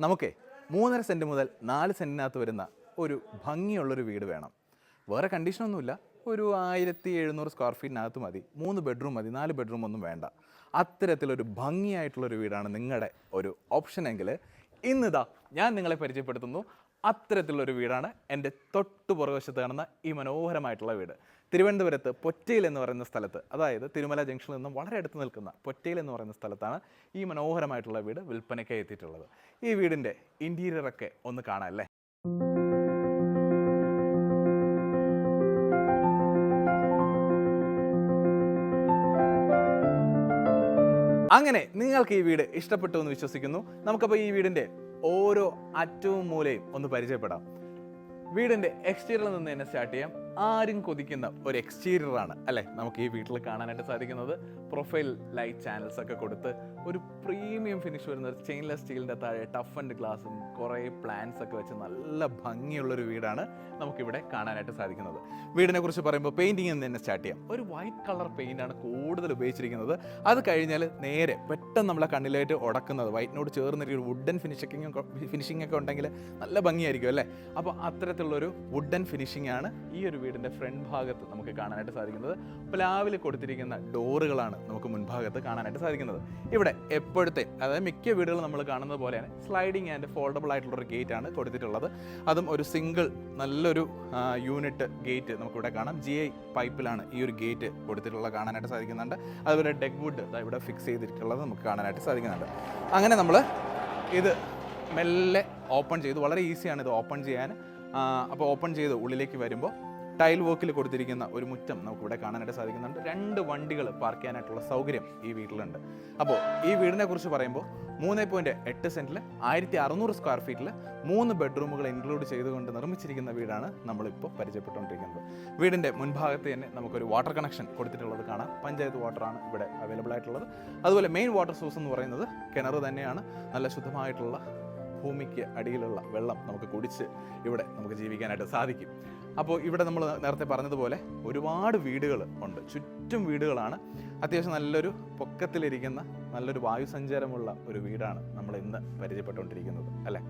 നമുക്കേ മൂന്നര സെന്റ് മുതൽ നാല് സെന്റിനകത്ത് വരുന്ന ഒരു ഭംഗിയുള്ളൊരു വീട് വേണം. വേറെ കണ്ടീഷനൊന്നുമില്ല ഒരു ആയിരത്തി എഴുന്നൂറ് സ്ക്വയർ ഫീറ്റിനകത്ത് മതി. മൂന്ന് ബെഡ്റൂം മതി. നാല് ബെഡ്റൂം ഒന്നും വേണ്ട. അത്തരത്തിലൊരു ഭംഗിയായിട്ടുള്ളൊരു വീടാണ് നിങ്ങളുടെ ഒരു ഓപ്ഷനെങ്കിൽ ഇന്നിതാ ഞാൻ നിങ്ങളെ പരിചയപ്പെടുത്തുന്നു. അത്തരത്തിലുള്ളൊരു വീടാണ് എന്റെ തൊട്ടു പുറകുവശത്ത് കാണുന്ന ഈ മനോഹരമായിട്ടുള്ള വീട്. തിരുവനന്തപുരത്ത് പൊറ്റയിൽ എന്ന് പറയുന്ന സ്ഥലത്ത് അതായത് തിരുമല ജംഗ്ഷനിൽ നിന്നും വളരെ അടുത്ത് നിൽക്കുന്ന പൊറ്റയിൽ എന്ന് പറയുന്ന സ്ഥലത്താണ് ഈ മനോഹരമായിട്ടുള്ള വീട് വിൽപ്പനയ്ക്കായി എത്തിയിട്ടുള്ളത്. ഈ വീടിന്റെ ഇന്റീരിയറൊക്കെ ഒന്ന് കാണാം അല്ലേ? അങ്ങനെ നിങ്ങൾക്ക് ഈ വീട് ഇഷ്ടപ്പെട്ടു എന്ന് വിശ്വസിക്കുന്നു. നമുക്കപ്പോൾ ഈ വീടിന്റെ ഓരോ അറ്റവും മൂലയും ഒന്ന് പരിചയപ്പെടാം. വീടിന്റെ എക്സ്റ്റീരിയറിൽ നിന്ന് തന്നെ സ്റ്റാർട്ട് ചെയ്യാം. ആരും കൊതിക്കുന്ന ഒരു എക്സ്റ്റീരിയർ ആണ് അല്ലേ? നമുക്ക് ഈ വീട്ടിൽ കാണാനായിട്ട് സാധിക്കുന്നത്. പ്രൊഫൈൽ ലൈറ്റ് ചാനൽസ് ഒക്കെ കൊടുത്ത് ഒരു പ്രീമിയം ഫിനിഷ് വരുന്ന ഒരു സ്റ്റെയിൻലെസ് സ്റ്റീലിന്റെ താഴെ ടഫ് ആൻഡ് ഗ്ലാസും കുറേ പ്ലാൻസ് ഒക്കെ വെച്ച് നല്ല ഭംഗിയുള്ളൊരു വീടാണ് നമുക്കിവിടെ കാണാനായിട്ട് സാധിക്കുന്നത്. വീടിനെ കുറിച്ച് പറയുമ്പോൾ പെയിന്റിങ്ങിൽ നിന്ന് തന്നെ സ്റ്റാർട്ട് ചെയ്യാം. ഒരു വൈറ്റ് കളർ പെയിന്റ് ആണ് കൂടുതൽ ഉപയോഗിച്ചിരിക്കുന്നത്. അത് കഴിഞ്ഞാൽ നേരെ പെട്ടെന്ന് നമ്മളെ കണ്ണിലായിട്ട് ഉടക്കുന്നത്. വൈറ്റിനോട് ചേർന്ന ഒരു വുഡൻ ഫിനിഷിങ് ഫിനിഷിംഗ് ഒക്കെ ഉണ്ടെങ്കിൽ നല്ല ഭംഗിയായിരിക്കും അല്ലേ? അപ്പോൾ അത്തരത്തിലുള്ളൊരു വുഡൻ ഫിനിഷിംഗ് ആണ് ഈ ഒരു വീടിന്റെ ഫ്രണ്ട് ഭാഗത്ത് നമുക്ക് കാണാനായിട്ട് സാധിക്കുന്നത്. പ്ലാവിൽ കൊടുത്തിരിക്കുന്ന ഡോറുകളാണ് നമുക്ക് മുൻഭാഗത്ത് കാണാനായിട്ട് സാധിക്കുന്നത്. ഇവിടെ എപ്പോഴത്തെ അതായത് മിക്ക വീടുകളും നമ്മൾ കാണുന്നത് പോലെയാണ് സ്ലൈഡിങ് ആൻഡ് ഫോൾഡബിൾ ആയിട്ടുള്ള ഒരു ഗേറ്റ് ആണ് കൊടുത്തിട്ടുള്ളത്. അതും ഒരു സിംഗിൾ നല്ലൊരു യൂണിറ്റ് ഗേറ്റ് നമുക്കിവിടെ കാണാം. ജി ഐ പൈപ്പിലാണ് ഈ ഒരു ഗേറ്റ് കൊടുത്തിട്ടുള്ളത് കാണാനായിട്ട് സാധിക്കുന്നുണ്ട്. അതുപോലെ ഡെഗ് വുഡ് ഇവിടെ ഫിക്സ് ചെയ്തിട്ടുള്ളത് നമുക്ക് കാണാനായിട്ട് സാധിക്കുന്നുണ്ട്. അങ്ങനെ നമ്മൾ ഇത് മെല്ലെ ഓപ്പൺ ചെയ്തു. വളരെ ഈസിയാണ് ഇത് ഓപ്പൺ ചെയ്യാൻ. അപ്പോൾ ഓപ്പൺ ചെയ്ത് ഉള്ളിലേക്ക് വരുമ്പോൾ ടൈൽ വർക്കിൽ കൊടുത്തിരിക്കുന്ന ഒരു മുറ്റം നമുക്കിവിടെ കാണാനായിട്ട് സാധിക്കുന്നുണ്ട്. രണ്ട് വണ്ടികൾ പാർക്ക് ചെയ്യാനായിട്ടുള്ള സൗകര്യം ഈ വീട്ടിലുണ്ട്. അപ്പോൾ ഈ വീടിനെ കുറിച്ച് പറയുമ്പോൾ മൂന്ന് പോയിന്റ് എട്ട് സെന്റിൽ ആയിരത്തി അറുന്നൂറ് സ്ക്വയർ ഫീറ്റിൽ മൂന്ന് ബെഡ്റൂമുകൾ ഇൻക്ലൂഡ് ചെയ്തുകൊണ്ട് നിർമ്മിച്ചിരിക്കുന്ന വീടാണ് നമ്മളിപ്പോൾ പരിചയപ്പെട്ടുകൊണ്ടിരിക്കുന്നത്. വീടിന്റെ മുൻഭാഗത്ത് തന്നെ നമുക്കൊരു വാട്ടർ കണക്ഷൻ കൊടുത്തിട്ടുള്ളത് കാണാം. പഞ്ചായത്ത് വാട്ടറാണ് ഇവിടെ അവൈലബിൾ ആയിട്ടുള്ളത്. അതുപോലെ മെയിൻ വാട്ടർ സോഴ്സ് എന്ന് പറയുന്നത് കിണർ തന്നെയാണ്. നല്ല ശുദ്ധമായിട്ടുള്ള ഭൂമിക്ക് അടിയിലുള്ള വെള്ളം നമുക്ക് കുടിച്ച് ഇവിടെ നമുക്ക് ജീവിക്കാനായിട്ട് സാധിക്കും. അപ്പോൾ ഇവിടെ നമ്മൾ നേരത്തെ പറഞ്ഞതുപോലെ ഒരുപാട് വീടുകൾ ഉണ്ട്. ചുറ്റും വീടുകളാണ്. അത്യാവശ്യം നല്ലൊരു പൊക്കത്തിലിരിക്കുന്ന നല്ലൊരു വായുസഞ്ചാരമുള്ള ഒരു വീടാണ് നമ്മൾ ഇന്ന് പരിചയപ്പെട്ടുകൊണ്ടിരിക്കുന്നത് അല്ലേ?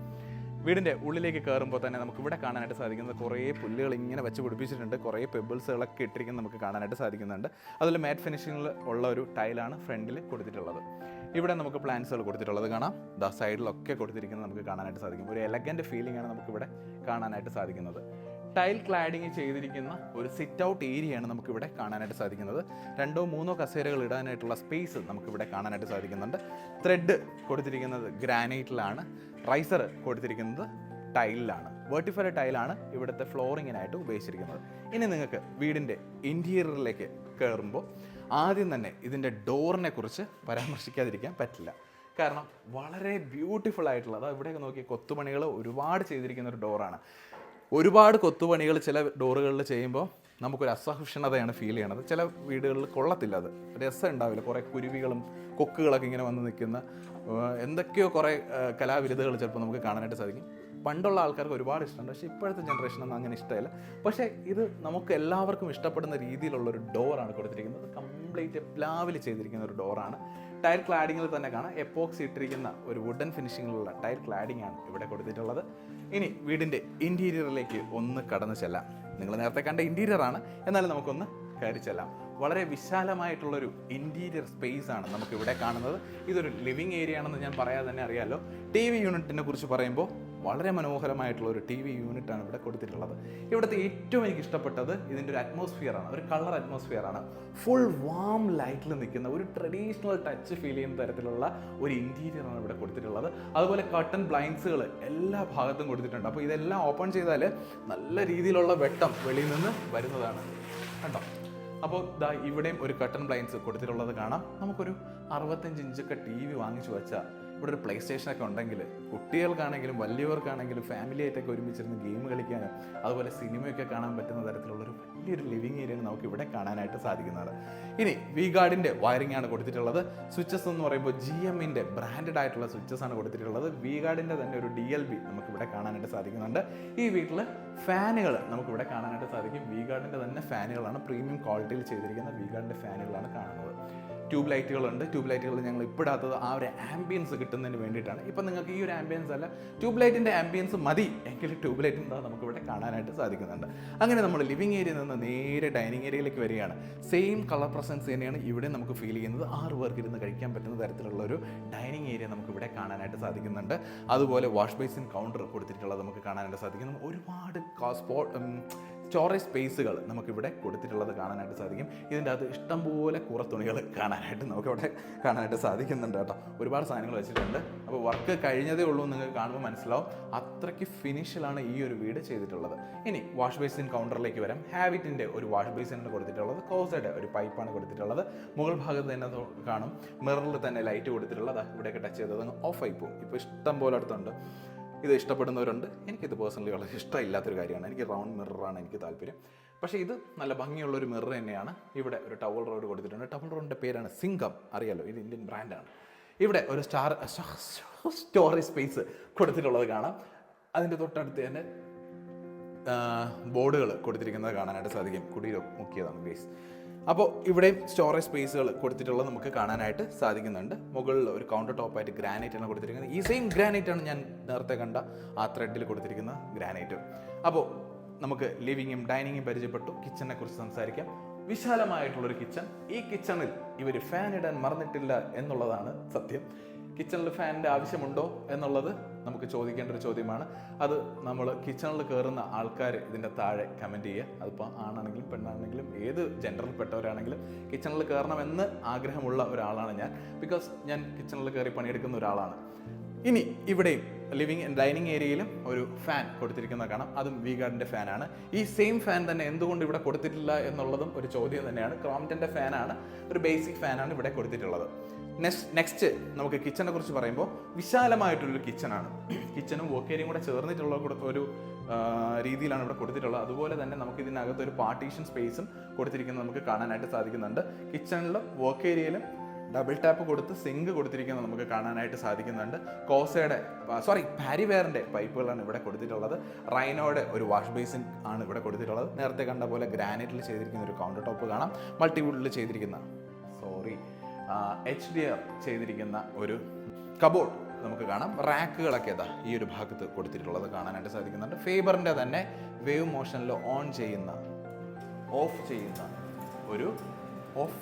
വീടിന്റെ ഉള്ളിലേക്ക് കയറുമ്പോൾ തന്നെ നമുക്ക് ഇവിടെ കാണാനായിട്ട് സാധിക്കുന്നത് കുറേ പുല്ലുകൾ ഇങ്ങനെ വെച്ച് പിടിപ്പിച്ചിട്ടുണ്ട്. കുറേ പെബിൾസുകളൊക്കെ ഇട്ടിരിക്കുന്നത് നമുക്ക് കാണാനായിട്ട് സാധിക്കുന്നുണ്ട്. അതുപോലെ മാറ്റ് ഫിനിഷിങ്ങിൽ ഉള്ള ഒരു ടൈലാണ് ഫ്രണ്ടിൽ കൊടുത്തിട്ടുള്ളത്. ഇവിടെ നമുക്ക് പ്ലാന്റ്സുകൾ കൊടുത്തിട്ടുള്ളത് കാണാം. ദ സൈഡിലൊക്കെ കൊടുത്തിരിക്കുന്നത് നമുക്ക് കാണാനായിട്ട് സാധിക്കും. ഒരു എലഗന്റ് ഫീലിംഗ് ആണ് നമുക്കിവിടെ കാണാനായിട്ട് സാധിക്കുന്നത്. ടൈൽ ക്ലാഡിങ് ചെയ്തിരിക്കുന്ന ഒരു സിറ്റ് ഔട്ട് ഏരിയയാണ് നമുക്കിവിടെ കാണാനായിട്ട് സാധിക്കുന്നത്. രണ്ടോ മൂന്നോ കസേരകൾ ഇടാനായിട്ടുള്ള സ്പേസ് നമുക്കിവിടെ കാണാനായിട്ട് സാധിക്കുന്നുണ്ട്. ത്രെഡ് കൊടുത്തിരിക്കുന്നത് ഗ്രാനൈറ്റിലാണ് റൈസർ കൊടുത്തിരിക്കുന്നത് ടൈലിലാണ് വെർട്ടിഫൈ ടൈലാണ് ഇവിടുത്തെ ഫ്ലോറിങ്ങിനായിട്ട് ഉപയോഗിച്ചിരിക്കുന്നത്. ഇനി നിങ്ങൾക്ക് വീടിന്റെ ഇന്റീരിയറിലേക്ക് കയറുമ്പോൾ ആദ്യം തന്നെ ഇതിന്റെ ഡോറിനെ കുറിച്ച് പരാമർശിക്കാതിരിക്കാൻ പറ്റില്ല. കാരണം വളരെ ബ്യൂട്ടിഫുൾ ആയിട്ടുള്ള അതാ ഇവിടെയൊക്കെ നോക്കി കൊത്തുപണികൾ ഒരുപാട് ചെയ്തിരിക്കുന്ന ഒരു ഡോറാണ് ഒരുപാട് കൊത്തുപണികൾ ചില ഡോറുകളിൽ ചെയ്യുമ്പോൾ നമുക്കൊരു അസഹിഷ്ണുതയാണ് ഫീൽ ചെയ്യണത്. ചില വീടുകളിൽ കൊള്ളത്തില്ല അത്. രസം ഉണ്ടാവില്ല കുറേ കുരുവികളും കൊക്കുകളൊക്കെ ഇങ്ങനെ വന്ന് നിൽക്കുന്ന എന്തൊക്കെയോ കുറേ കലാവിരുദ്ധകൾ ചിലപ്പോൾ നമുക്ക് കാണാനായിട്ട് സാധിക്കും. പണ്ടുള്ള ആൾക്കാർക്ക് ഒരുപാട് ഇഷ്ടമുണ്ട്. പക്ഷേ ഇപ്പോഴത്തെ ജനറേഷനൊന്നും അങ്ങനെ ഇഷ്ടമില്ല. പക്ഷേ ഇത് നമുക്ക് എല്ലാവർക്കും ഇഷ്ടപ്പെടുന്ന രീതിയിലുള്ള ഒരു ഡോറാണ് കൊടുത്തിരിക്കുന്നത്. കംപ്ലീറ്റ് പ്ലാവിൽ ചെയ്തിരിക്കുന്ന ഒരു ഡോറാണ്. ടയർ ക്ലാഡിങ്ങിൽ തന്നെ കാണാം. എപ്പോക്സ് ഇട്ടിരിക്കുന്ന ഒരു വുഡൻ ഫിനിഷിങ്ങിലുള്ള ടയർ ക്ലാഡിംഗ് ആണ് ഇവിടെ കൊടുത്തിട്ടുള്ളത്. ഇനി വീടിന്റെ ഇന്റീരിയറിലേക്ക് ഒന്ന് കടന്നു ചെല്ലാം. നിങ്ങൾ നേരത്തെ കണ്ട ഇന്റീരിയറാണ് എന്നാലും നമുക്കൊന്ന് കയറി ചെല്ലാം. വളരെ വിശാലമായിട്ടുള്ളൊരു ഇന്റീരിയർ സ്പേസ് ആണ് നമുക്കിവിടെ കാണുന്നത്. ഇതൊരു ലിവിങ് ഏരിയ ആണെന്ന് ഞാൻ പറയാതെ തന്നെ അറിയാമല്ലോ ടി വി യൂണിറ്റിനെ കുറിച്ച് പറയുമ്പോൾ വളരെ മനോഹരമായിട്ടുള്ള ഒരു ടി വി യൂണിറ്റ് ആണ് ഇവിടെ കൊടുത്തിട്ടുള്ളത്. ഇവിടുത്തെ ഏറ്റവും എനിക്ക് ഇഷ്ടപ്പെട്ടത് ഇതിന്റെ ഒരു അറ്റ്മോസ്ഫിയർ ആണ്. ഒരു കളർ അറ്റ്മോസ്ഫിയർ ആണ്. ഫുൾ വാം ലൈറ്റിൽ നിൽക്കുന്ന ഒരു ട്രഡീഷണൽ ടച്ച് ഫീൽ ചെയ്യുന്ന തരത്തിലുള്ള ഒരു ഇന്റീരിയർ ആണ് ഇവിടെ കൊടുത്തിട്ടുള്ളത്. അതുപോലെ കട്ടൺ ബ്ലൈൻഡ്സുകൾ എല്ലാ ഭാഗത്തും കൊടുത്തിട്ടുണ്ട്. അപ്പോൾ ഇതെല്ലാം ഓപ്പൺ ചെയ്താൽ നല്ല രീതിയിലുള്ള വെട്ടം വെളിയിൽ നിന്ന് വരുന്നതാണ്. കണ്ടോ? അപ്പോൾ ദാ ഇവിടെയും ഒരു കട്ടൺ ബ്ലൈൻഡ്സ് കൊടുത്തിട്ടുള്ളത് കാണാം. നമുക്കൊരു അറുപത്തഞ്ച് ഇഞ്ചൊക്കെ ടി വി വാങ്ങിച്ചു വെച്ചാൽ ഇവിടെ ഒരു പ്ലേ സ്റ്റേഷനൊക്കെ ഉണ്ടെങ്കിൽ കുട്ടികൾക്കാണെങ്കിലും വലിയവർക്കാണെങ്കിലും ഫാമിലി ആയിട്ടൊക്കെ ഒരുമിച്ചിരുന്ന് ഗെയിം കളിക്കാനും അതുപോലെ സിനിമയൊക്കെ കാണാൻ പറ്റുന്ന തരത്തിലുള്ള ഒരു വലിയൊരു ലിവിങ് ഏരിയ നമുക്ക് ഇവിടെ കാണാനായിട്ട് സാധിക്കുന്നതാണ്. ഇനി വി ഗാർഡിന്റെ വയറിംഗ് ആണ് കൊടുത്തിട്ടുള്ളത്. സ്വിച്ചസ് എന്ന് പറയുമ്പോൾ ജി എമ്മിന്റെ ബ്രാൻഡഡ് ആയിട്ടുള്ള സ്വിച്ചസ് ആണ് കൊടുത്തിട്ടുള്ളത്. വി ഗാർഡിന്റെ തന്നെ ഒരു ഡി എൽ ബി നമുക്കിവിടെ കാണാനായിട്ട് സാധിക്കുന്നുണ്ട്. ഈ വീട്ടിൽ ഫാനുകൾ നമുക്കിവിടെ കാണാനായിട്ട് സാധിക്കും. വി ഗാർഡിന്റെ തന്നെ ഫാനുകളാണ് പ്രീമിയം ക്വാളിറ്റിയിൽ ചെയ്തിരിക്കുന്ന വി ഗാർഡിന്റെ ഫാനുകളാണ് കാണുന്നത്. ട്യൂബ് ലൈറ്റുകളുണ്ട് ട്യൂബ് ലൈറ്റുകൾ ഞങ്ങൾ ഇപ്പിടാത്തത് ആ ഒരു ആംബിയൻസ് കിട്ടുന്നതിന് വേണ്ടിയിട്ടാണ്. ഇപ്പം നിങ്ങൾക്ക് ഈ ഒരു ആംബിയൻസ് അല്ല ട്യൂബ് ലൈറ്റിന്റെ ആംബിയൻസ് മതി എങ്കിൽ ട്യൂബ് ലൈറ്റ് എന്താ നമുക്കിവിടെ കാണാനായിട്ട് സാധിക്കുന്നുണ്ട്. അങ്ങനെ നമ്മൾ ലിവിങ് ഏരിയയിൽ നിന്ന് നേരെ ഡൈനിങ് ഏരിയയിലേക്ക് വരികയാണ്. സെയിം കളർ പ്രസൻസ് തന്നെയാണ് ഇവിടെ നമുക്ക് ഫീൽ ചെയ്യുന്നത്. ആറ് പേർക്ക് ഇരുന്ന് കഴിക്കാൻ പറ്റുന്ന തരത്തിലുള്ള ഒരു ഡൈനിങ് ഏരിയ നമുക്ക് ഇവിടെ കാണാനായിട്ട് സാധിക്കുന്നുണ്ട്. അതുപോലെ വാഷ് ബേസിൻ കൗണ്ടർ കൊടുത്തിട്ടുള്ളത് നമുക്ക് കാണാനായിട്ട് സാധിക്കുന്നു. ഒരുപാട് സ്പോട്ട് സ്റ്റോറേജ് സ്പേസുകൾ നമുക്കിവിടെ കൊടുത്തിട്ടുള്ളത് കാണാനായിട്ട് സാധിക്കും. ഇതിന്റെ അകത്ത് ഇഷ്ടംപോലെ കുറ തുണികൾ കാണാനായിട്ട് നമുക്കിവിടെ കാണാനായിട്ട് സാധിക്കുന്നുണ്ട് കേട്ടോ. ഒരുപാട് സാധനങ്ങൾ വെച്ചിട്ടുണ്ട്. അപ്പോൾ വർക്ക് കഴിഞ്ഞതേ ഉള്ളൂ നിങ്ങൾക്ക് കാണുമ്പോൾ മനസ്സിലാവും. അത്രയ്ക്ക് ഫിനിഷിലാണ് ഈ ഒരു വീട് ചെയ്തിട്ടുള്ളത്. ഇനി വാഷ് ബേസിൻ കൗണ്ടറിലേക്ക് വരാം. ഹാബിറ്റിന്റെ ഒരു വാഷ് ബേസിനാണ് കൊടുത്തിട്ടുള്ളത്. കോസയുടെ ഒരു പൈപ്പാണ് കൊടുത്തിട്ടുള്ളത്. മുകൾ ഭാഗത്ത് തന്നെ കാണും. മിററിൽ തന്നെ ലൈറ്റ് കൊടുത്തിട്ടുള്ളത്. ഇവിടെയൊക്കെ ടച്ച് ചെയ്തത് ഓഫ് ആയി പോകും ഇപ്പോൾ ഇഷ്ടം പോലെ അടുത്തുണ്ട്. ഇത് ഇഷ്ടപ്പെടുന്നവരുണ്ട്. എനിക്കിത് പേഴ്സണലി വളരെ ഇഷ്ടമില്ലാത്തൊരു കാര്യമാണ്. എനിക്ക് റൗണ്ട് മിററാണ് എനിക്ക് താല്പര്യം. പക്ഷേ ഇത് നല്ല ഭംഗിയുള്ള ഒരു മിറർ തന്നെയാണ്. ഇവിടെ ഒരു ടവൽ റോഡ് കൊടുത്തിട്ടുണ്ട്. ടവൽ റോഡിന്റെ പേരാണ് സിംഗം. അറിയാലോ ഇത് ഇന്ത്യൻ ബ്രാൻഡാണ് ഇവിടെ ഒരു സ്റ്റാർ സ്റ്റോറേജ് സ്പേസ് കൊടുത്തിട്ടുള്ളത് കാണാം. അതിന്റെ തൊട്ടടുത്ത് തന്നെ ബോർഡുകൾ കൊടുത്തിരിക്കുന്നത് കാണാനായിട്ട് സാധിക്കും. കുടിയിൽ മുക്കിയതാണ് ഗേസ് അപ്പോൾ ഇവിടെയും സ്റ്റോറേജ് സ്പേസുകൾ കൊടുത്തിട്ടുള്ള നമുക്ക് കാണാനായിട്ട് സാധിക്കുന്നുണ്ട്. മുകളിൽ ഒരു കൗണ്ടർ ടോപ്പായിട്ട് ഗ്രാനൈറ്റ് ആണ് കൊടുത്തിരിക്കുന്നത്. ഈ സെയിം ഗ്രാനൈറ്റ് ആണ് ഞാൻ നേരത്തെ കണ്ട ആ ത്രെഡിൽ കൊടുത്തിരിക്കുന്ന ഗ്രാനൈറ്റ് അപ്പോൾ നമുക്ക് ലിവിങ്ങും ഡൈനിങ്ങും പരിചയപ്പെട്ടു. കിച്ചണിനെ കുറിച്ച് സംസാരിക്കാം. വിശാലമായിട്ടുള്ളൊരു കിച്ചൺ ഈ കിച്ചണിൽ ഇവർ ഫാൻ ഇടാൻ മറന്നിട്ടില്ല എന്നുള്ളതാണ് സത്യം. കിച്ചണിൽ ഫാനിന്റെ ആവശ്യമുണ്ടോ എന്നുള്ളത് നമുക്ക് ചോദിക്കേണ്ട ഒരു ചോദ്യമാണ്. അത് നമ്മൾ കിച്ചണിൽ കയറുന്ന ആൾക്കാർ ഇതിന്റെ താഴെ കമന്റ് ചെയ്യുക. അതിപ്പോൾ ആണാണെങ്കിലും പെണ്ണാണെങ്കിലും ഏത് ജെൻഡറിൽപ്പെട്ടവരാണെങ്കിലും കിച്ചണിൽ കയറണമെന്ന് ആഗ്രഹമുള്ള ഒരാളാണ് ഞാൻ. ബിക്കോസ് ഞാൻ കിച്ചണിൽ കയറി പണിയെടുക്കുന്ന ഒരാളാണ്. ഇനി ഇവിടെയും ലിവിങ് ഡൈനിങ് ഏരിയയിലും ഒരു ഫാൻ കൊടുത്തിരിക്കുന്നത് കാണാം. അതും വി ഗാർഡിന്റെ ഫാനാണ് ഈ സെയിം ഫാൻ തന്നെ എന്തുകൊണ്ട് ഇവിടെ കൊടുത്തിട്ടില്ല എന്നുള്ളതും ഒരു ചോദ്യം തന്നെയാണ്. ക്രോംറ്റന്റെ ഫാനാണ് ഒരു ബേസിക് ഫാനാണ് ഇവിടെ കൊടുത്തിട്ടുള്ളത്. നെക്സ്റ്റ് നെക്സ്റ്റ് നമുക്ക് കിച്ചനെ കുറിച്ച് പറയുമ്പോൾ വിശാലമായിട്ടുള്ളൊരു കിച്ചണാണ് കിച്ചനും വർക്ക് ഏരിയയും കൂടെ ചേർന്നിട്ടുള്ള ഒരു രീതിയിലാണ് ഇവിടെ കൊടുത്തിട്ടുള്ളത്. അതുപോലെ തന്നെ നമുക്ക് ഇതിനകത്ത് ഒരു പാർട്ടീഷൻ സ്പേസും കൊടുത്തിരിക്കുന്നത് നമുക്ക് കാണാനായിട്ട് സാധിക്കുന്നുണ്ട്. കിച്ചണിലും വർക്ക് ഏരിയയിലും ഡബിൾ ടാപ്പ് കൊടുത്ത് സിങ്ക് കൊടുത്തിരിക്കുന്നത് നമുക്ക് കാണാനായിട്ട് സാധിക്കുന്നുണ്ട്. കോസയുടെ സോറി പാരിവെയറിന്റെ പൈപ്പുകളാണ് ഇവിടെ കൊടുത്തിട്ടുള്ളത്. റൈനോയുടെ ഒരു വാഷ് ബേസിൻ ആണ് ഇവിടെ കൊടുത്തിട്ടുള്ളത്. നേരത്തെ കണ്ട പോലെ ഗ്രാനൈറ്റിൽ ചെയ്തിരിക്കുന്ന ഒരു കൗണ്ടർ ടോപ്പ് കാണാം. മൾട്ടിവുഡിൽ ചെയ്തിരിക്കുന്ന സോറി എച്ച് ഡി ആർ ചെയ്തിരിക്കുന്ന ഒരു കബോർഡ് നമുക്ക് കാണാം. റാക്കുകളൊക്കെ ഇതാ ഈ ഒരു ഭാഗത്ത് കൊടുത്തിട്ടുള്ളത് കാണാനായിട്ട് സാധിക്കുന്നുണ്ട്. ഫേബറിന്റെ തന്നെ വേവ് മോഷനിൽ ഓൺ ചെയ്യുന്ന ഓഫ് ചെയ്യുന്ന ഒരു ഓഫ്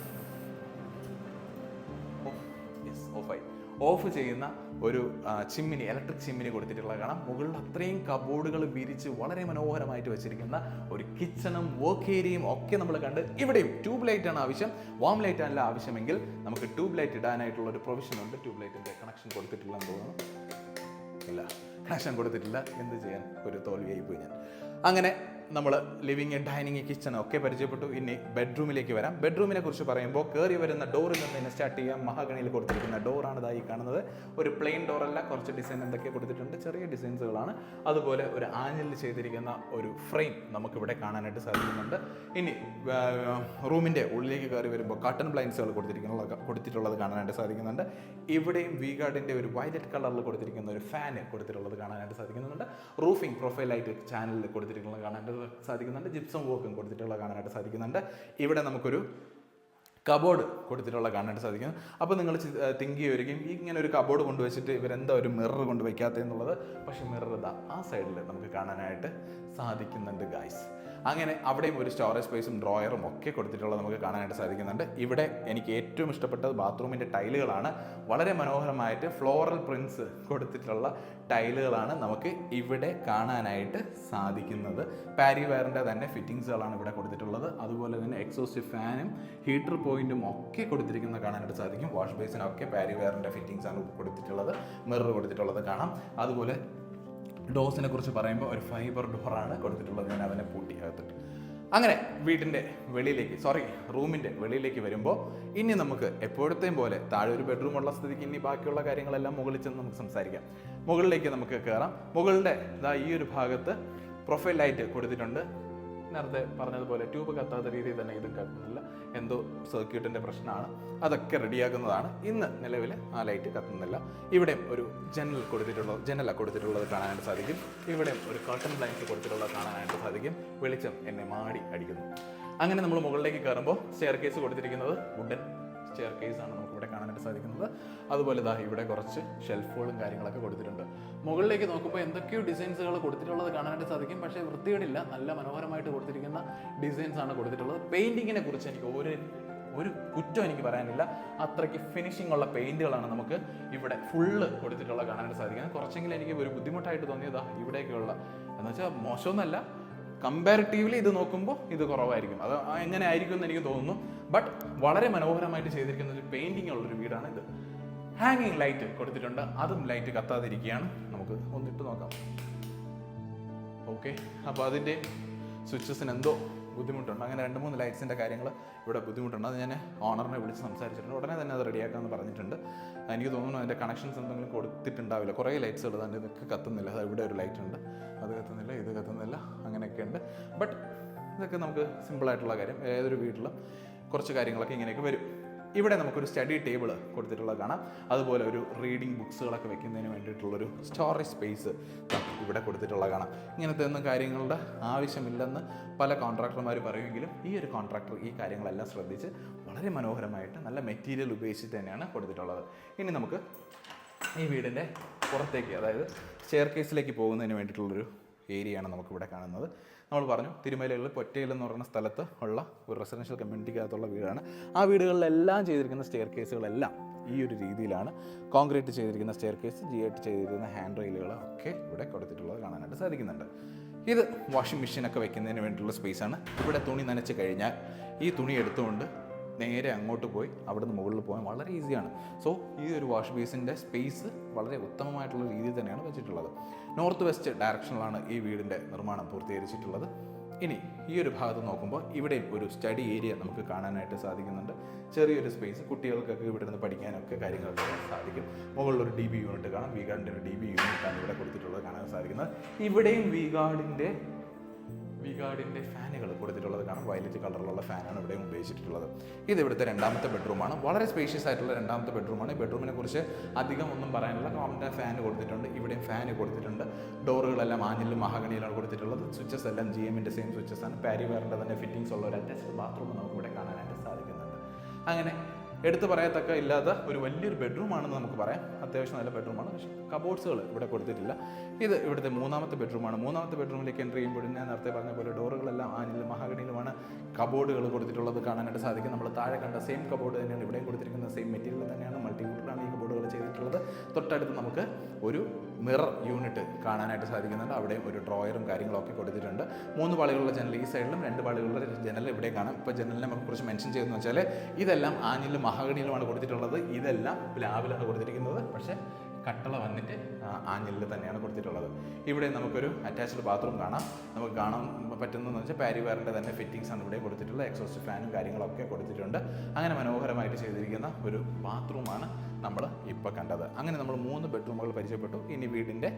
ഓഫ് യെസ് ഓഫായി. ഓഫ് ചെയ്യുന്ന ഒരു ചിമ്മിനി ഇലക്ട്രിക് ചിമ്മിനി കൊടുത്തിട്ടുള്ള കാണാം. മുകളിൽ അത്രയും കബോർഡുകൾ വിരിച്ച് വളരെ മനോഹരമായിട്ട് വെച്ചിരിക്കുന്ന ഒരു കിച്ചണും വർക്ക് ഏരിയയും ഒക്കെ നമ്മൾ കണ്ട് ഇവിടെയും ട്യൂബ് ലൈറ്റ് ആണ് ആവശ്യം. വാം ലൈറ്റ് അല്ല ആവശ്യമെങ്കിൽ നമുക്ക് ട്യൂബ് ലൈറ്റ് ഇടാനായിട്ടുള്ള ഒരു പ്രൊവിഷൻ ഉണ്ട്. ട്യൂബ് ലൈറ്റിന്റെ കണക്ഷൻ കൊടുത്തിട്ടില്ലെന്ന് തോന്നുന്നു. ഇല്ല കണക്ഷൻ കൊടുത്തിട്ടില്ല. എന്ത് ചെയ്യാൻ? ഒരു തോൽവിയായി പോയി ഞാൻ. അങ്ങനെ നമ്മൾ ലിവിങ് ഡൈനിങ് കിച്ചൺ ഒക്കെ പരിചയപ്പെട്ടു. ഇനി ബെഡ്റൂമിലേക്ക് വരാം. ബെഡ്റൂമിനെ കുറിച്ച് പറയുമ്പോൾ കയറി വരുന്ന ഡോറിൽ നിന്ന് തന്നെ സ്റ്റാർട്ട് ചെയ്യാം. മഹാഗണിയിൽ കൊടുത്തിരിക്കുന്ന ഡോറാണ് ഇതായി കാണുന്നത്. ഒരു പ്ലെയിൻ ഡോറല്ല കുറച്ച് ഡിസൈൻ എന്തൊക്കെ കൊടുത്തിട്ടുണ്ട്. ചെറിയ ഡിസൈൻസുകളാണ് അതുപോലെ ഒരു ആഞ്ഞിൽ ചെയ്തിരിക്കുന്ന ഒരു ഫ്രെയിം നമുക്കിവിടെ കാണാനായിട്ട് സാധിക്കുന്നുണ്ട്. ഇനി റൂമിന്റെ ഉള്ളിലേക്ക് കയറി വരുമ്പോൾ കട്ടൺ ബ്ലൈൻസുകൾ കൊടുത്തിരിക്കുന്നത് കൊടുത്തിട്ടുള്ളത് കാണാനായിട്ട് സാധിക്കുന്നുണ്ട്. ഇവിടെയും വി ഗാർഡിന്റെ ഒരു വയലറ്റ് കളറിൽ കൊടുത്തിരിക്കുന്ന ഒരു ഫാന് കൊടുത്തിട്ടുള്ളത് കാണാനായിട്ട് സാധിക്കുന്നുണ്ട്. റൂഫിംഗ് പ്രൊഫൈലായിട്ട് ചാനലിൽ കൊടുത്തിരിക്കുന്നത് കാണാനായിട്ട് സാധിക്കുന്നുണ്ട്. ജിപ്സം വർക്കും കൊടുത്തിട്ടുള്ള കാണാനായിട്ട് സാധിക്കുന്നുണ്ട്. ഇവിടെ നമുക്കൊരു കബോർഡ് കൊടുത്തിട്ടുള്ള കാണാനായിട്ട് സാധിക്കും അപ്പോൾ നിങ്ങൾ തിങ്ക് ചെയ്യുമായിരിക്കും ഇങ്ങനെ ഒരു കബോർഡ് കൊണ്ടുവച്ചിട്ട് ഇവരെന്താ ഒരു മിറർ കൊണ്ട് വയ്ക്കാത്തത് എന്നുള്ളത്? പക്ഷേ മിറർ ഇതാ ആ സൈഡിൽ നമുക്ക് കാണാനായിട്ട് സാധിക്കുന്നുണ്ട് ഗായ്സ് അങ്ങനെ അവിടെയും ഒരു സ്റ്റോറേജ് സ്പേസും ഡ്രോയറും ഒക്കെ കൊടുത്തിട്ടുള്ളത് നമുക്ക് കാണാനായിട്ട് സാധിക്കുന്നുണ്ട്. ഇവിടെ എനിക്ക് ഏറ്റവും ഇഷ്ടപ്പെട്ടത് ബാത്റൂമിന്റെ ടൈലുകളാണ്. വളരെ മനോഹരമായിട്ട് ഫ്ലോറൽ പ്രിൻസ് കൊടുത്തിട്ടുള്ള ടൈലുകളാണ് നമുക്ക് ഇവിടെ കാണാനായിട്ട് സാധിക്കുന്നത്. പാരിവെയറിന്റെ തന്നെ ഫിറ്റിങ്സുകളാണ് ഇവിടെ കൊടുത്തിട്ടുള്ളത്. അതുപോലെ തന്നെ എക്സോസ്റ്റ് ഫാനും ഹീറ്റർ പോയിന്റും ഒക്കെ കൊടുത്തിരിക്കുന്നത് കാണാനായിട്ട് സാധിക്കും. വാഷ് ബേസിനൊക്കെ പാരി വയറിന്റെ ഫിറ്റിങ്സാണ് കൊടുത്തിട്ടുള്ളത്. മിറർ കൊടുത്തിട്ടുള്ളത് കാണാം. അതുപോലെ ഡോസിനെ കുറിച്ച് പറയുമ്പോൾ ഒരു ഫൈബർ ഡോറാണ് കൊടുത്തിട്ടുള്ളത്. ഞാൻ അവനെ പൂട്ടി അകത്തിട്ട്. അങ്ങനെ വീട്ടിന്റെ വെളിയിലേക്ക് സോറി റൂമിന്റെ വെളിയിലേക്ക് വരുമ്പോൾ ഇനി നമുക്ക് എപ്പോഴത്തെയും പോലെ താഴെ ഒരു ബെഡ്റൂം ഉള്ള സ്ഥിതിക്ക് ഇനി ബാക്കിയുള്ള കാര്യങ്ങളെല്ലാം മുകളിൽ ചെന്ന് നമുക്ക് സംസാരിക്കാം. മുകളിലേക്ക് നമുക്ക് കയറാം മുകളിന്റെ ഇതാ ഈ ഒരു ഭാഗത്ത് പ്രൊഫൈൽ ലൈറ്റ് കൊടുത്തിട്ടുണ്ട്. നേരത്തെ പറഞ്ഞതുപോലെ ട്യൂബ് കത്താത്ത രീതിയിൽ തന്നെ ഇതും കത്തുന്നില്ല. എന്തോ സർക്യൂട്ടിന്റെ പ്രശ്നമാണ്. അതൊക്കെ റെഡിയാക്കുന്നതാണ്. ഇന്ന് നിലവിൽ ആ ലൈറ്റ് കത്തുന്നില്ല. ഇവിടെയും ഒരു ജനൽ കൊടുത്തിട്ടുള്ളത് ജനല കൊടുത്തിട്ടുള്ളത് കാണാനായിട്ട് സാധിക്കും. ഇവിടെയും ഒരു കർട്ടൺ ബ്ലൈൻസ് കൊടുത്തിട്ടുള്ളത് കാണാനായിട്ട് സാധിക്കും. വെളിച്ചം എന്നെ മാടി അടിക്കുന്നു. അങ്ങനെ നമ്മൾ മുകളിലേക്ക് കയറുമ്പോൾ സ്റ്റെയർ കേസ് കൊടുത്തിരിക്കുന്നത് വുഡൻ സ്റ്റെയർ കേസ് ആണ് നമുക്ക് ഇവിടെ കാണാനായിട്ട് സാധിക്കുന്നത്. അതുപോലെ ഇതാ ഇവിടെ കുറച്ച് ഷെൽഫുകളും കാര്യങ്ങളൊക്കെ കൊടുത്തിട്ടുണ്ട്. മുകളിലേക്ക് നോക്കുമ്പോൾ എന്തൊക്കെയോ ഡിസൈൻസുകൾ കൊടുത്തിട്ടുള്ളത് കാണാനായിട്ട് സാധിക്കും. പക്ഷേ വൃത്തികേടില്ല. നല്ല മനോഹരമായിട്ട് കൊടുത്തിരിക്കുന്ന ഡിസൈൻസ് ആണ് കൊടുത്തിട്ടുള്ളത്. പെയിന്റിങ്ങിനെ കുറിച്ച് എനിക്ക് ഒരു ഒരു കുറ്റം എനിക്ക് പറയാനില്ല. അത്രയ്ക്ക് ഫിനിഷിംഗ് ഉള്ള പെയിന്റുകളാണ് നമുക്ക് ഇവിടെ ഫുള്ള് കൊടുത്തിട്ടുള്ളത് കാണാനായിട്ട് സാധിക്കുന്നത്. കുറച്ചെങ്കിലും എനിക്ക് ഒരു ബുദ്ധിമുട്ടായിട്ട് തോന്നിയതാ ഇവിടെയൊക്കെയുള്ള എന്ന് വെച്ചാൽ മോശമൊന്നുമല്ല. കമ്പാരിറ്റീവ്ലി ഇത് നോക്കുമ്പോൾ ഇത് കുറവായിരിക്കും. അത് എങ്ങനെ ആയിരിക്കും എന്ന് എനിക്ക് തോന്നുന്നു. ബട്ട് വളരെ മനോഹരമായിട്ട് ചെയ്തിരിക്കുന്ന ഒരു പെയിന്റിംഗ് ഉള്ളൊരു വീടാണ് ഇത് ഹാങ്ങിങ് ലൈറ്റ് കൊടുത്തിട്ടുണ്ട്. അതും ലൈറ്റ് കത്താതിരിക്കുകയാണ്. നമുക്ക് ഒന്നിട്ട് നോക്കാം. ഓക്കെ അപ്പോൾ അതിന്റെ സ്വിച്ചസിന് എന്തോ ബുദ്ധിമുട്ടുണ്ട്. അങ്ങനെ രണ്ട് മൂന്ന് ലൈറ്റ്സിന്റെ കാര്യങ്ങൾ ഇവിടെ ബുദ്ധിമുട്ടുണ്ട്. അത് ഞാൻ ഓണറിനെ വിളിച്ച് സംസാരിച്ചിട്ടുണ്ട്. ഉടനെ തന്നെ അത് റെഡിയാക്കാമെന്ന് പറഞ്ഞിട്ടുണ്ട്. എനിക്ക് തോന്നുന്നു അതിന്റെ കണക്ഷൻസ് എന്തെങ്കിലും കൊടുത്തിട്ടുണ്ടാവില്ല. കുറേ ലൈറ്റ്സ് ഉള്ളത് അതിന്റെ ഇതൊക്കെ കത്തുന്നില്ല. അത് ഇവിടെ ഒരു ലൈറ്റ് ഉണ്ട്. അത് കത്തുന്നില്ല ഇത് കത്തുന്നില്ല. അങ്ങനെയൊക്കെ ഉണ്ട്. ബട്ട് ഇതൊക്കെ നമുക്ക് സിമ്പിളായിട്ടുള്ള കാര്യം. ഏതൊരു വീട്ടിലും കുറച്ച് കാര്യങ്ങളൊക്കെ ഇങ്ങനെയൊക്കെ വരും. ഇവിടെ നമുക്കൊരു സ്റ്റഡി ടേബിൾ കൊടുത്തിട്ടുള്ളത് കാണാം. അതുപോലെ ഒരു റീഡിംഗ് ബുക്സുകളൊക്കെ വെക്കുന്നതിന് വേണ്ടിയിട്ടുള്ളൊരു സ്റ്റോറേജ് സ്പേസ് ഇവിടെ കൊടുത്തിട്ടുള്ളത് കാണാം. ഇങ്ങനത്തെ ഒന്നും കാര്യങ്ങളുടെ ആവശ്യമില്ലെന്ന് പല കോൺട്രാക്ടർമാർ പറയുമെങ്കിലും ഈ ഒരു കോൺട്രാക്ടർ ഈ കാര്യങ്ങളെല്ലാം ശ്രദ്ധിച്ച് വളരെ മനോഹരമായിട്ട് നല്ല മെറ്റീരിയൽ ഉപയോഗിച്ചിട്ട് തന്നെയാണ് കൊടുത്തിട്ടുള്ളത്. ഇനി നമുക്ക് ഈ വീടിന്റെ പുറത്തേക്ക് അതായത് സ്റ്റെയർ കേസിലേക്ക് പോകുന്നതിന് വേണ്ടിയിട്ടുള്ളൊരു ഏരിയയാണ് നമുക്കിവിടെ കാണുന്നത്. നമ്മൾ പറഞ്ഞു തിരുമലയിൽ പൊറ്റയിൽ എന്ന് പറയുന്ന സ്ഥലത്ത് ഉള്ള ഒരു റെസിഡൻഷ്യൽ കമ്മ്യൂണിറ്റിക്കകത്തുള്ള വീടാണ്. ആ വീടുകളിലെല്ലാം ചെയ്തിരിക്കുന്ന സ്റ്റെയർ കേസുകളെല്ലാം ഈ ഒരു രീതിയിലാണ്. കോൺക്രീറ്റ് ചെയ്തിരിക്കുന്ന സ്റ്റെയർ കേസ് ജി ആയിട്ട് ചെയ്തിരിക്കുന്ന ഹാൻഡ് റെയിലുകളൊക്കെ ഇവിടെ കൊടുത്തിട്ടുള്ളത് കാണാനായിട്ട് സാധിക്കുന്നുണ്ട്. ഇത് വാഷിംഗ് മെഷീനൊക്കെ വെക്കുന്നതിന് വേണ്ടിയിട്ടുള്ള സ്പേസാണ് ഇവിടെ തുണി നനച്ച് കഴിഞ്ഞാൽ ഈ തുണി എടുത്തുകൊണ്ട് നേരെ അങ്ങോട്ട് പോയി അവിടുന്ന് മുകളിൽ പോകാൻ വളരെ ഈസിയാണ്. സോ ഈ ഒരു വാഷ് ബേസിന്റെ സ്പേസ് വളരെ ഉത്തമമായിട്ടുള്ള രീതിയിൽ തന്നെയാണ് വെച്ചിട്ടുള്ളത്. നോർത്ത് വെസ്റ്റ് ഡയറക്ഷനിലാണ് ഈ വീടിന്റെ നിർമ്മാണം പൂർത്തീകരിച്ചിട്ടുള്ളത്. ഇനി ഈ ഒരു ഭാഗത്ത് നോക്കുമ്പോൾ ഇവിടെയും ഒരു സ്റ്റഡി ഏരിയ നമുക്ക് കാണാനായിട്ട് സാധിക്കുന്നുണ്ട്. ചെറിയൊരു സ്പേസ് കുട്ടികൾക്കൊക്കെ ഇവിടെ നിന്ന് പഠിക്കാനൊക്കെ കാര്യങ്ങളൊക്കെ സാധിക്കും. മുകളിൽ ഒരു ഡി ബി യൂണിറ്റ് കാണാം വി ഗാർഡിന്റെ ഒരു ഡി ബി യൂണിറ്റാണ് ഇവിടെ കൊടുത്തിട്ടുള്ളത് കാണാൻ സാധിക്കുന്നത്. ഇവിടെയും വി ഗാർഡിന്റെ വിഗാർഡിന്റെ ഫാനുകൾ കൊടുത്തിട്ടുള്ളത് കാരണം വയലറ്റ് കളറിലുള്ള ഫാനാണ് ഇവിടെയും ഉപയോഗിച്ചിട്ടുള്ളത് ഇത് ഇവിടുത്തെ രണ്ടാമത്തെ ബെഡ്റൂമാണ്. വളരെ സ്പേഷ്യസ് ആയിട്ടുള്ള രണ്ടാമത്തെ ബെഡ്റൂമാണ്. ഈ ബെഡ്റൂമിനെ കുറിച്ച് അധികം ഒന്നും പറയാനില്ല കോമന്റെ ഫാൻ കൊടുത്തിട്ടുണ്ട്. ഇവിടെയും ഫാൻ കൊടുത്തിട്ടുണ്ട്. ഡോറുകളെല്ലാം ആഞ്ഞിലും മഹാഗണിയിലാണ് കൊടുത്തിട്ടുള്ളത്. സ്വിച്ചസ് എല്ലാം ജി എമ്മിന്റെ സെയിം സ്വിച്ചസ് ആണ്. പാരി വെയറിന്റെ തന്നെ ഫിറ്റിംഗ്സ് ഉള്ള ഒരു അറ്റാച്ച്ഡ് ബാത്റൂം നമുക്ക് ഇവിടെ കാണാനായിട്ട് സാധിക്കുന്നുണ്ട്. അങ്ങനെ എടുത്തു പറയത്തക്ക ഇല്ലാത്ത ഒരു വലിയൊരു ബെഡ്റൂം ആണെന്ന് നമുക്ക് പറയാം. അത്യാവശ്യം നല്ല ബെഡ്റൂമാണ് പക്ഷേ കബോർഡ്സുകൾ ഇവിടെ കൊടുത്തിട്ടില്ല. ഇത് ഇവിടുത്തെ മൂന്നാമത്തെ ബെഡ്റൂമാണ് മൂന്നാമത്തെ ബെഡ്റൂമിലേക്ക് എന്റർ ചെയ്യുമ്പോഴും ഞാൻ നേരത്തെ പറഞ്ഞ പോലെ ഡോറുകളെല്ലാം ആനിലും മഹാഗണിയിലുമാണ് കബോർഡുകൾ കൊടുത്തിട്ടുള്ളത് കാണാനായിട്ട് സാധിക്കും. നമ്മൾ താഴെ കണ്ട സെയിം കബോർഡ് തന്നെയാണ് ഇവിടെയും കൊടുത്തിരിക്കുന്ന സെയിം മെറ്റീരിയൽ തന്നെയാണ്. മൾട്ടിവുഡിലാണ് ഈ കബോർഡുകൾ ചെയ്തിട്ടുള്ളത്. തൊട്ടടുത്ത് നമുക്ക് ഒരു മിറർ യൂണിറ്റ് കാണാനായിട്ട് സാധിക്കുന്നുണ്ട്. അവിടെയും ഒരു ഡ്രോയറും കാര്യങ്ങളൊക്കെ കൊടുത്തിട്ടുണ്ട്. മൂന്ന് പാളികളുള്ള ജനൽ ഈ സൈഡിലും രണ്ട് പാളികളുള്ള ജനൽ ഇവിടെ കാണാം. ഇപ്പോൾ ജനലിനെ കുറിച്ച് മെൻഷൻ ചെയ്തെന്ന് വെച്ചാൽ ഇതെല്ലാം ആഞ്ഞിലും മഹാഗണിയിലുമാണ് കൊടുത്തിട്ടുള്ളത്. ഇതെല്ലാം പ്ലാവിലാണ് കൊടുത്തിരിക്കുന്നത്. പക്ഷേ കട്ടള വന്നിട്ട് ആഞ്ഞിലിൽ തന്നെയാണ് കൊടുത്തിട്ടുള്ളത്. ഇവിടെ നമുക്കൊരു അറ്റാച്ച്ഡ് ബാത്റൂം കാണാം. നമുക്ക് കാണാൻ പറ്റുന്നതെന്ന് വെച്ചാൽ പാരിവാറിന്റെ തന്നെ ഫിറ്റിംഗ്സ് ആണ് ഇവിടെ കൊടുത്തിട്ടുള്ളത്. എക്സോസ്റ്റ് ഫാനും കാര്യങ്ങളൊക്കെ കൊടുത്തിട്ടുണ്ട്. അങ്ങനെ മനോഹരമായിട്ട് ചെയ്തിരിക്കുന്ന ഒരു ബാത്റൂമാണ് നമ്മൾ ഇപ്പോൾ കണ്ടത്. അങ്ങനെ നമ്മൾ മൂന്ന് ബെഡ്റൂമുകൾ പരിചയപ്പെട്ടു. ഇനി വീടിന്റെ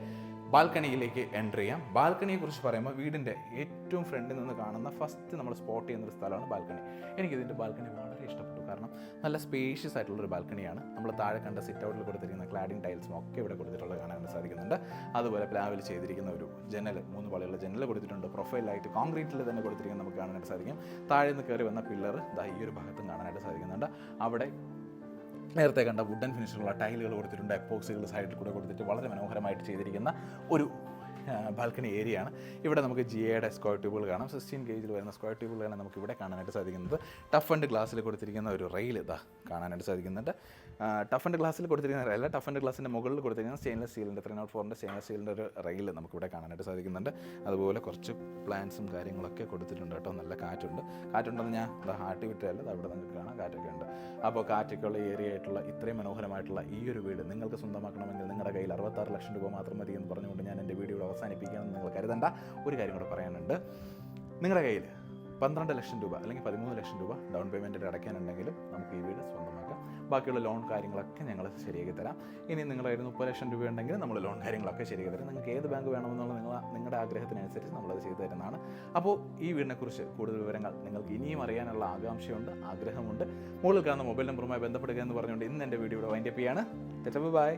ബാൽക്കണിയിലേക്ക് എന്റർ ചെയ്യാം. ബാൽക്കണിയെ കുറിച്ച് പറയുമ്പോൾ വീടിന്റെ ഏറ്റവും ഫ്രണ്ടിൽ നിന്ന് കാണുന്ന ഫസ്റ്റ് നമ്മൾ സ്പോട്ട് ചെയ്യുന്ന ഒരു സ്ഥലമാണ് ബാൽക്കണി. എനിക്കിതിന്റെ ബാൽക്കണി വളരെ ഇഷ്ടപ്പെട്ടു. കാരണം നല്ല സ്പേഷ്യസ് ആയിട്ടുള്ള ഒരു ബാൽക്കണിയാണ്. നമ്മൾ താഴെ കണ്ട സിറ്റ് ഔട്ടിൽ കൊടുത്തിരിക്കുന്ന ക്ലാഡിംഗ് ടൈൽസും ഒക്കെ ഇവിടെ കൊടുത്തിട്ടുള്ളത് കാണാൻ സാധിക്കുന്നുണ്ട്. അതുപോലെ പ്ലാവിൽ ചെയ്തിരിക്കുന്ന ഒരു ജനൽ മൂന്ന് പള്ളിയുള്ള ജനൽ കൊടുത്തിട്ടുണ്ട്. പ്രൊഫൈലായിട്ട് കോൺക്രീറ്റിൽ തന്നെ കൊടുത്തിരിക്കുന്നത് നമുക്ക് കാണാനായിട്ട് സാധിക്കും. താഴെ നിന്ന് കയറി വന്ന പില്ലർ ദാ ഈ ഒരു ഭാഗത്തും കാണാനായിട്ട് സാധിക്കുന്നുണ്ട്. അവിടെ നേരത്തെ കണ്ട വുഡൻ ഫിനിഷിലുള്ള ടൈലുകൾ കൊടുത്തിട്ടുണ്ട് എപ്പോക്സികൾ സൈഡിൽ കൂടെ കൊടുത്തിട്ട് വളരെ മനോഹരമായിട്ട് ചെയ്തിരിക്കുന്ന ഒരു ബാൽക്കണി ഏരിയ ആണ് ഇവിടെ നമുക്ക് ജി എയുടെ സ്ക്വയർ ട്യൂബുകൾ കാണാം സിക്സ്റ്റീൻ ഗേജിൽ വരുന്ന സ്ക്വയർ ട്യൂബുകളാണ് നമുക്ക് ഇവിടെ കാണാനായിട്ട് സാധിക്കുന്നത്. ടഫ് ആൻഡ് ഗ്ലാസ്സിൽ കൊടുത്തിരിക്കുന്ന ഒരു റെയിൽ ഇതാ കാണാനായിട്ട് സാധിക്കുന്നുണ്ട്. ടഫ് ആൻഡ് ഗ്ലാസ്സിൽ കൊടുത്തിരിക്കുന്ന റെയിൽ ടഫ് ആൻഡ് ഗ്ലാസിന്റെ മുകളിൽ കൊടുത്തിരിക്കുന്ന സ്റ്റെയിൻലെസ് സ്റ്റീലിന്റെ ത്രീ നോട്ട് ഫോറിന്റെ സ്റ്റെയിൻലെസ് സ്റ്റീലിന്റെ ഒരു റെയിൽ നമുക്ക് ഇവിടെ കാണാനായിട്ട് സാധിക്കുന്നുണ്ട്. അതുപോലെ കുറച്ച് പ്ലാന്റ്സും കാര്യങ്ങളൊക്കെ കൊടുത്തിട്ടുണ്ട് കേട്ടോ. നല്ല കാറ്റുണ്ട്. കാറ്റുണ്ടെന്ന് ഞാൻ ദാ ഹാർട്ട് വിട്ടല്ല അവിടെ നിങ്ങൾക്ക് കാണാം. കാറ്റൊക്കെ ഉണ്ട്. അപ്പോൾ കാറ്റൊക്കെ ഉള്ള ഏരിയ ആയിട്ടുള്ള ഇത്രയും മനോഹരമായിട്ടുള്ള ഈ ഒരു വീട് നിങ്ങൾക്ക് സ്വന്തമാക്കണമെങ്കിൽ നിങ്ങളുടെ കയ്യിൽ അറുപത്താറ് ലക്ഷം രൂപ മാത്രം മതി എന്ന് പറഞ്ഞുകൊണ്ട് ഞാൻ എന്റെ വീഡിയോ അവസാനിപ്പിക്കാമെന്ന് നിങ്ങൾ കരുതണ്ട. ഒരു കാര്യം കൂടെ പറയാനുണ്ട്. നിങ്ങളുടെ കയ്യിൽ പന്ത്രണ്ട് ലക്ഷം രൂപ അല്ലെങ്കിൽ പതിമൂന്ന് ലക്ഷം രൂപ ഡൗൺ പേയ്മെന്റ് അടയ്ക്കാനുണ്ടെങ്കിലും നമുക്ക് ഈ വീട് സ്വന്തമാക്കാം. ബാക്കിയുള്ള ലോൺ കാര്യങ്ങളൊക്കെ ഞങ്ങൾ ശരിയാക്കി തരാം. ഇനി നിങ്ങളുടെ കയ്യിൽ മുപ്പത് ലക്ഷം രൂപ ഉണ്ടെങ്കിൽ നമ്മൾ ലോൺ കാര്യങ്ങളൊക്കെ ശരിയാക്കി തരാം. നിങ്ങൾക്ക് ഏത് ബാങ്ക് വേണമെന്നുള്ള നിങ്ങൾ നിങ്ങളുടെ ആഗ്രഹത്തിനനുസരിച്ച് നമ്മളത് ചെയ്തു തരുന്നതാണ്. അപ്പോൾ ഈ വീടിനെക്കുറിച്ച് കൂടുതൽ വിവരങ്ങൾ നിങ്ങൾക്ക് ഇനിയും അറിയാനുള്ള ആകാംക്ഷയുണ്ട് ആഗ്രഹമുണ്ട്. മുകളിൽ കാണുന്ന മൊബൈൽ നമ്പറുമായി ബന്ധപ്പെടുക എന്ന് പറഞ്ഞുകൊണ്ട് ഇന്ന് എന്റെ വീഡിയോ വൈൻഡപ്പ് ചെയ്യാണ്. ബൈ